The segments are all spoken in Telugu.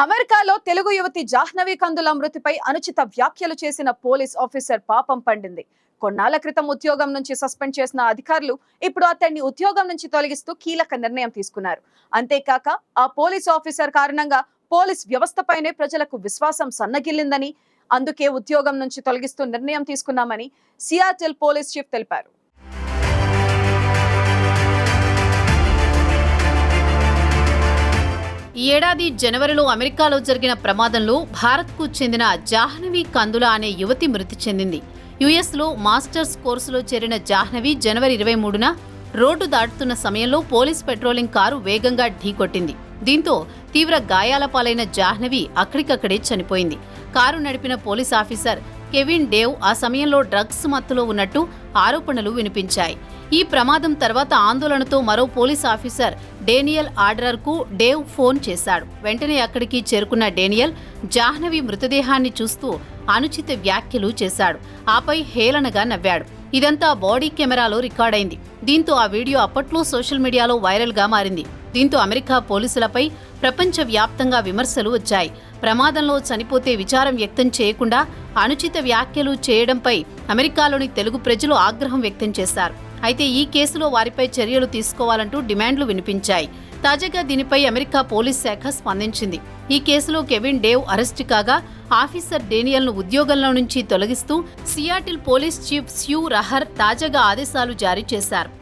అమెరికాలో తెలుగు యువతి జాహ్నవి కందుల మృతిపై అనుచిత వ్యాఖ్యలు చేసిన పోలీస్ ఆఫీసర్ పాపం పండింది. కొన్నాళ్ళ క్రితం ఉద్యోగం నుంచి సస్పెండ్ చేసిన అధికారులు ఇప్పుడు అతన్ని ఉద్యోగం నుంచి తొలగిస్తూ కీలక నిర్ణయం తీసుకున్నారు. అంతేకాక ఆ పోలీస్ ఆఫీసర్ కారణంగా పోలీస్ వ్యవస్థపైనే ప్రజలకు విశ్వాసం సన్నగిల్లిందని అందుకే ఉద్యోగం నుంచి తొలగిస్తూ నిర్ణయం తీసుకున్నామని సియాటిల్ పోలీస్ చీఫ్ తెలిపారు. ఏడాది జనవరిలో అమెరికాలో జరిగిన ప్రమాదంలో భారత్కు చెందిన జాహ్నవి కందుల అనే యువతి మృతి చెందింది. యుఎస్లో మాస్టర్స్ కోర్సులో చేరిన జాహ్నవి జనవరి ఇరవై మూడున రోడ్డు దాటుతున్న సమయంలో పోలీస్ పెట్రోలింగ్ కారు వేగంగా ఢీకొట్టింది. దీంతో తీవ్ర గాయాల పాలైన జాహ్నవి అక్కడికక్కడే చనిపోయింది. కారు నడిపిన పోలీస్ ఆఫీసర్ కెవిన్ డేవ్ ఆ సమయంలో డ్రగ్స్ మత్తులో ఉన్నట్టు ఆరోపణలు వినిపించాయి. ఈ ప్రమాదం తర్వాత ఆందోళనతో మరో పోలీస్ ఆఫీసర్ డేనియల్ ఆర్డరర్కు డేవ్ ఫోన్ చేశాడు. వెంటనే అక్కడికి చేరుకున్న డేనియల్ జాహ్నవి మృతదేహాన్ని చూస్తూ అనుచిత వ్యాఖ్యలు చేశాడు. ఆపై హేళనగా నవ్వాడు. ఇదంతా బాడీ కెమెరాలో రికార్డైంది. దీంతో ఆ వీడియో అప్పట్లో సోషల్ మీడియాలో వైరల్గా మారింది. దీంతో అమెరికా పోలీసులపై ప్రపంచవ్యాప్తంగా విమర్శలు వచ్చాయి. ప్రమాదంలో చనిపోతే విచారం వ్యక్తం చేయకుండా అనుచిత వ్యాఖ్యలు చేయడంపై అమెరికాలోని తెలుగు ప్రజలు ఆగ్రహం వ్యక్తం చేశారు. అయితే ఈ కేసులో వారిపై చర్యలు తీసుకోవాలంటూ డిమాండ్లు వినిపించాయి. తాజాగా దీనిపై అమెరికా పోలీస్ శాఖ స్పందించింది. ఈ కేసులో కెవిన్ డేవ్ అరెస్టు కాగా ఆఫీసర్ డేనియల్ను ఉద్యోగంలో నుంచి తొలగిస్తూ Seattle police chief Sue Rahr తాజాగా ఆదేశాలు జారీ చేశారు.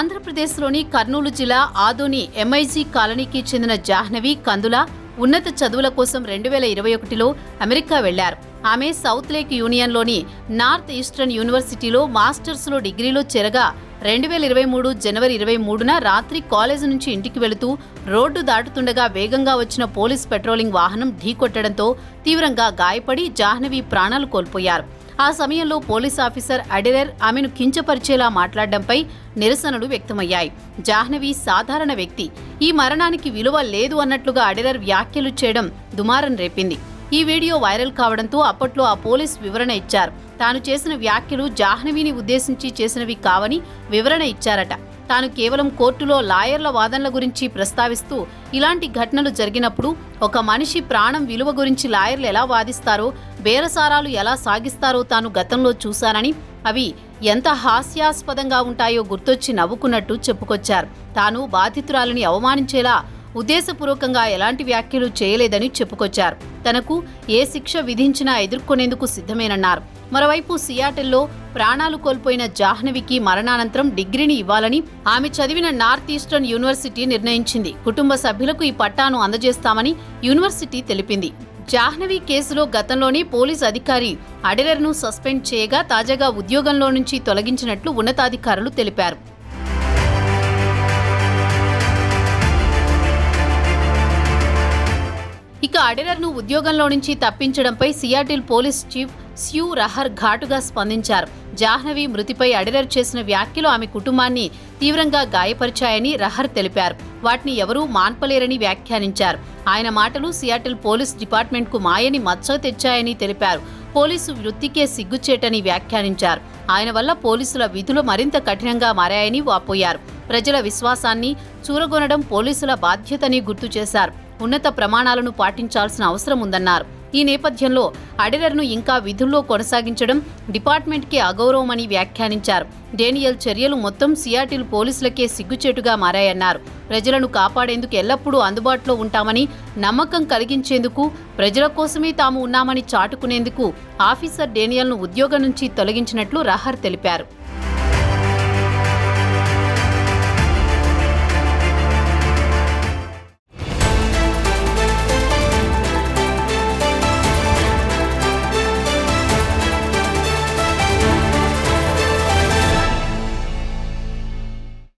ఆంధ్రప్రదేశ్లోని కర్నూలు జిల్లా ఆదోని ఎంఐజీ కాలనీకి చెందిన జాహ్నవి కందుల ఉన్నత చదువుల కోసం రెండు వేల ఇరవై ఒకటిలో అమెరికా వెళ్ళారు ఆమె సౌత్ లేక్ యూనియన్లోని నార్త్ ఈస్టర్న్ యూనివర్సిటీలో మాస్టర్స్లో డిగ్రీలో చేరగా రెండు వేల ఇరవై మూడు జనవరి ఇరవై మూడున రాత్రి కాలేజీ నుంచి ఇంటికి వెళుతూ రోడ్డు దాటుతుండగా వేగంగా వచ్చిన పోలీస్ పెట్రోలింగ్ వాహనం ఢీకొట్టడంతో తీవ్రంగా గాయపడి జాహ్నవి ప్రాణాలు కోల్పోయారు. ఆ సమయంలో పోలీస్ ఆఫీసర్ అడిరర్ ఆమెను కించపరిచేలా మాట్లాడడంపై నిరసనలు వ్యక్తమయ్యాయి. జాహ్నవి సాధారణ వ్యక్తి. ఈ మరణానికి విలువ లేదు అన్నట్లుగా అడిరర్ వ్యాఖ్యలు చేయడం దుమారం రేపింది. ఈ వీడియో వైరల్ కావడంతో అప్పట్లో ఆ పోలీస్ వివరణ ఇచ్చారు. తాను చేసిన వ్యాఖ్యలు జాహ్నవిని ఉద్దేశించి చేసినవి కావని వివరణ ఇచ్చారట. తాను కేవలం కోర్టులో లాయర్ల వాదనల గురించి ప్రస్తావిస్తూ ఇలాంటి ఘటనలు జరిగినప్పుడు ఒక మనిషి ప్రాణం విలువ గురించి లాయర్లు ఎలా వాదిస్తారో బేరసారాలు ఎలా సాగిస్తారో తాను గతంలో చూశానని అవి ఎంత హాస్యాస్పదంగా ఉంటాయో గుర్తొచ్చి నవ్వుకున్నట్టు చెప్పుకొచ్చారు. తాను బాధితురాలిని అవమానించేలా ఉద్దేశపూర్వకంగా ఎలాంటి వ్యాఖ్యలు చేయలేదని చెప్పుకొచ్చారు. తనకు ఏ శిక్ష విధించినా ఎదుర్కొనేందుకు సిద్ధమేనన్నారు. మరోవైపు సియాటెల్లో ప్రాణాలు కోల్పోయిన జాహ్నవికి మరణానంతరం డిగ్రీని ఇవ్వాలని ఆమె చదివిన నార్త్ ఈస్టర్న్ యూనివర్సిటీ నిర్ణయించింది. కుటుంబ సభ్యులకు ఈ పట్టాను అందజేస్తామని యూనివర్సిటీ తెలిపింది. జాహ్నవి కేసులో గతంలోనే పోలీస్ అధికారి అడిరర్ను సస్పెండ్ చేయగా తాజాగా ఉద్యోగంలో నుంచి తొలగించినట్లు ఉన్నతాధికారులు తెలిపారు. ఇక అడిరర్ను ఉద్యోగంలో నుంచి తప్పించడంపై Seattle police chief Sue Rahr ఘాటుగా స్పందించారు. జాహ్నవి మృతిపై అడిరర్ చేసిన వ్యాఖ్యలు ఆమె కుటుంబాన్ని తీవ్రంగా గాయపరిచాయని రహర్ తెలిపారు. వాటిని ఎవరూ మాన్పలేరని వ్యాఖ్యానించారు. ఆయన మాటలు సియాటిల్ పోలీస్ డిపార్ట్మెంట్కు మాయని మచ్చ తెచ్చాయని తెలిపారు. పోలీసు వృత్తికే సిగ్గుచేటని వ్యాఖ్యానించారు. ఆయన వల్ల పోలీసుల విధులు మరింత కఠినంగా మారాయని వాపోయారు. ప్రజల విశ్వాసాన్ని చూరగొనడం పోలీసుల బాధ్యతని గుర్తు చేశారు. ఉన్నత ప్రమాణాలను పాటించాల్సిన అవసరం ఉందన్నారు. ఈ నేపథ్యంలో అడిరర్ను ఇంకా విధుల్లో కొనసాగించడం డిపార్ట్మెంట్కి అగౌరవమని వ్యాఖ్యానించారు. డేనియల్ చర్యలు మొత్తం సియాటిల్ పోలీసులకే సిగ్గుచేటుగా మారాయన్నారు. ప్రజలను కాపాడేందుకు ఎల్లప్పుడూ అందుబాటులో ఉంటామని నమ్మకం కలిగించేందుకు ప్రజల కోసమే తాము ఉన్నామని చాటుకునేందుకు ఆఫీసర్ డేనియల్ను ఉద్యోగం నుంచి తొలగించినట్లు రహర్ తెలిపారు.